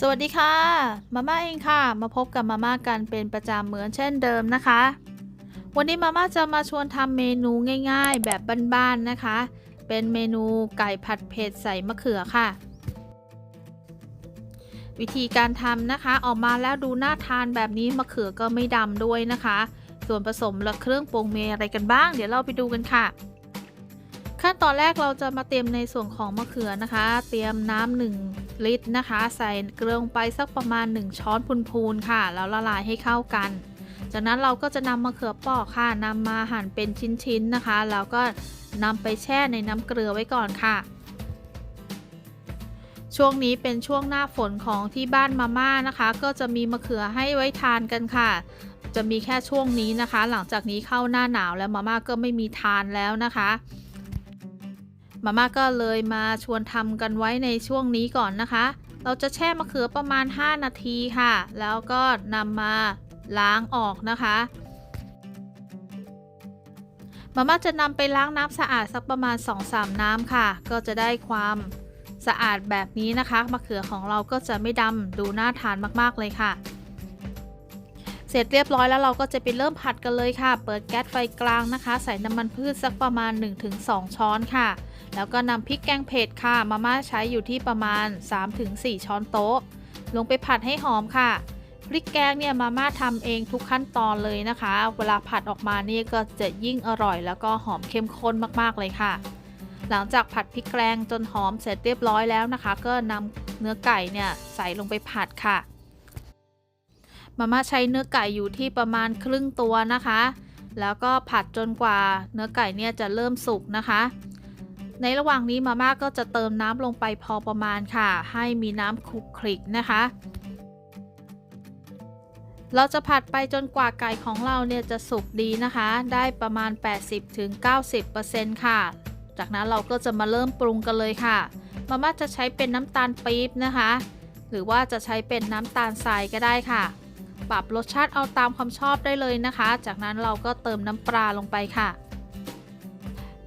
สวัสดีค่ะ มาม่าเองค่ะ มาพบกับมาม่ากันเป็นประจำเหมือนเช่นเดิมนะคะ วันนี้มาม่าจะมาชวนทำเมนูง่าย ๆ แบบบ้านๆนะคะ เป็นเมนูไก่ผัดเผ็ดใส่มะเขือค่ะ วิธีการทำนะคะ ออกมาแล้วดูน่าทานแบบนี้มะเขือก็ไม่ดำด้วยนะคะ ส่วนผสมและเครื่องปรุงเมอะไรกันบ้าง เดี๋ยวเราไปดูกันค่ะขั้นตอนแรกเราจะมาเตรียมในส่วนของมะเขือนะคะ เตรียมน้ำหนึ่ง ลิตรนะคะ ใส่เกลือลงไปสักประมาณ 1 ช้อนพูนๆค่ะ แล้วละลายให้เข้ากัน จากนั้นเราก็จะนำมะเขือปอกค่ะนำมาหั่นเป็นชิ้นๆนะคะ แล้วก็นำไปแช่ในน้ำเกลือไว้ก่อนค่ะช่วงนี้เป็นช่วงหน้าฝนของที่บ้านมาม่านะคะ ก็จะมีมะเขือให้ไว้ทานกันค่ะ จะมีแค่ช่วงนี้นะคะ หลังจากนี้เข้าหน้าหนาวแล้วมาม่าก็ไม่มีทานแล้วนะคะ มาม่าก็เลยมาชวนทำกันไว้ในช่วงนี้ก่อนนะคะ เราจะแช่มะเขือประมาณ 5 นาทีค่ะ แล้วก็นำมาล้างออกนะคะมาม่าจะนำไปล้างน้ำสะอาดสักประมาณ 2-3 น้ำค่ะ ก็จะได้ความสะอาดแบบนี้นะคะ มะเขือของเราก็จะไม่ดำดูน่าทานมากๆเลยค่ะ ร็จเรียบร้อยแล้วเราก็จะไปเริ่มผัดกันเลยค่ะ เปิดแก๊สไฟกลางนะคะ ใส่น้ำมันพืชสักประมาณ 1-2 ช้อนค่ะ แล้วก็นำพริกแกงเผ็ดค่ะ มาม่าใช้อยู่ที่ประมาณ 3-4 ช้อนโต๊ะ ลงไปผัดให้หอมค่ะ พริกแกงเนี่ยมาม่าทำเองทุกขั้นตอนเลยนะคะ เวลาผัดออกมานี่ก็จะยิ่งอร่อย แล้วก็หอมเข้มข้นมากๆเลยค่ะ หลังจากผัดพริกแกงจนหอมเสร็จเรียบร้อยแล้วนะคะ ก็นำเนื้อไก่เนี่ยใส่ลงไปผัดค่ะ มาม่าใช้เนื้อไก่อยู่ที่ประมาณครึ่งตัวนะคะ แล้วก็ผัดจนกว่าเนื้อไก่เนี่ยจะเริ่มสุกนะคะ ในระหว่างนี้มาม่าก็จะเติมน้ำลงไปพอประมาณค่ะ ให้มีน้ำคลุกคลิกนะคะ เราจะผัดไปจนกว่าไก่ของเราเนี่ยจะสุกดีนะคะ ได้ประมาณ 80-90%ค่ะ จากนั้นเราก็จะมาเริ่มปรุงกันเลยค่ะมาม่าจะใช้เป็นน้ำตาลปี๊บนะคะ หรือว่าจะใช้เป็นน้ำตาลทรายก็ได้ค่ะ ปรับรสชาติเอาตามความชอบได้เลยนะคะ จากนั้นเราก็เติมน้ำปลาลงไปค่ะ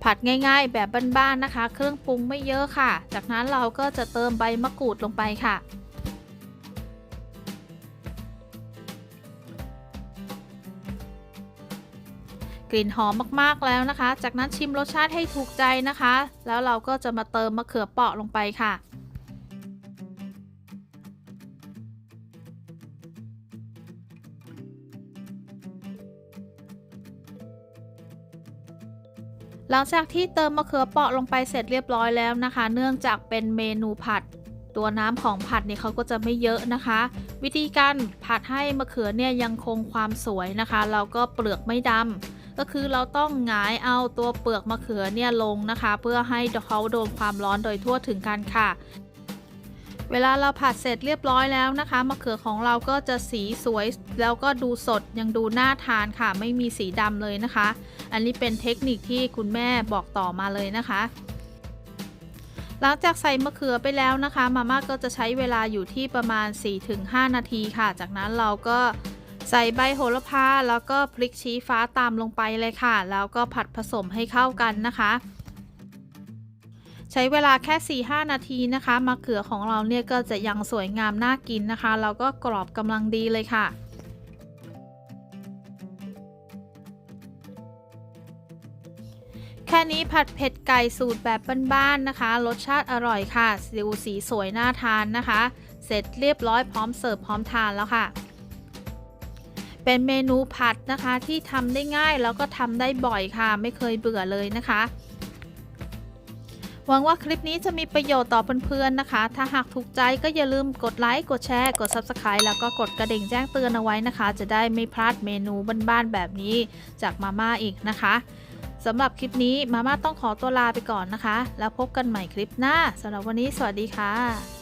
ผัดง่ายๆ แบบบ้านๆนะคะ เครื่องปรุงไม่เยอะค่ะ จากนั้นเราก็จะเติมใบมะกรูดลงไปค่ะกลิ่นหอมมากๆแล้วนะคะ จากนั้นชิมรสชาติให้ถูกใจนะคะ แล้วเราก็จะมาเติมมะเขือเปราะลงไปค่ะ หลังจากที่เติมมะเขือเปราะลงไปเสร็จเรียบร้อยแล้วนะคะ เนื่องจากเป็นเมนูผัด ตัวน้ำของผัดเนี่ยเขาก็จะไม่เยอะนะคะ วิธีการผัดให้มะเขือเนี่ยยังคงความสวยนะคะแล้วก็เปลือกไม่ดำก็คือเราต้องหงายเอาตัวเปลือกมะเขือเนี่ยลงนะคะ เพื่อให้เขาโดนความร้อนโดยทั่วถึงกันค่ะ เวลาเราผัดเสร็จเรียบร้อยแล้วนะคะมะเขือของเราก็จะสีสวย แล้วก็ดูสดยังดูน่าทานค่ะ ไม่มีสีดำเลยนะคะ อันนี้เป็นเทคนิคที่คุณแม่บอกต่อมาเลยนะคะ หลังจากใส่มะเขือไปแล้วนะคะ มาม่าก็จะใช้เวลาอยู่ที่ประมาณ 4-5 นาทีค่ะ จากนั้นเราก็ใส่ใบโหระพาแล้วก็พริกชี้ฟ้าตามลงไปเลยค่ะ แล้วก็ผัดผสมให้เข้ากันนะคะ ใช้เวลาแค่ 4-5 นาทีนะคะ มะเขือของเราเนี่ยก็จะยังสวยงามน่ากินนะคะ แล้วก็กรอบกำลังดีเลยค่ะแค่นี้ผัดเผ็ดไก่สูตรแบบบ้านๆนะคะ รสชาติอร่อยค่ะดูสีสวยน่าทานนะคะ เสร็จเรียบร้อยพร้อมเสิร์ฟพร้อมทานแล้วค่ะ เป็นเมนูผัดนะคะที่ทำได้ง่ายแล้วก็ทำได้บ่อยค่ะ ไม่เคยเบื่อเลยนะคะ หวังว่าคลิปนี้จะมีประโยชน์ต่อเพื่อนๆนะคะ ถ้าหากถูกใจก็อย่าลืมกดไลค์ กดแชร์ กด Subscribe แล้วก็กดกระดิ่งแจ้งเตือนเอาไว้นะคะ จะได้ไม่พลาดเมนูบ้านๆแบบนี้จากมาม่าอีกนะคะสำหรับคลิปนี้มาม่าต้องขอตัวลาไปก่อนนะคะ แล้วพบกันใหม่คลิปหน้าสำหรับวันนี้สวัสดีค่ะ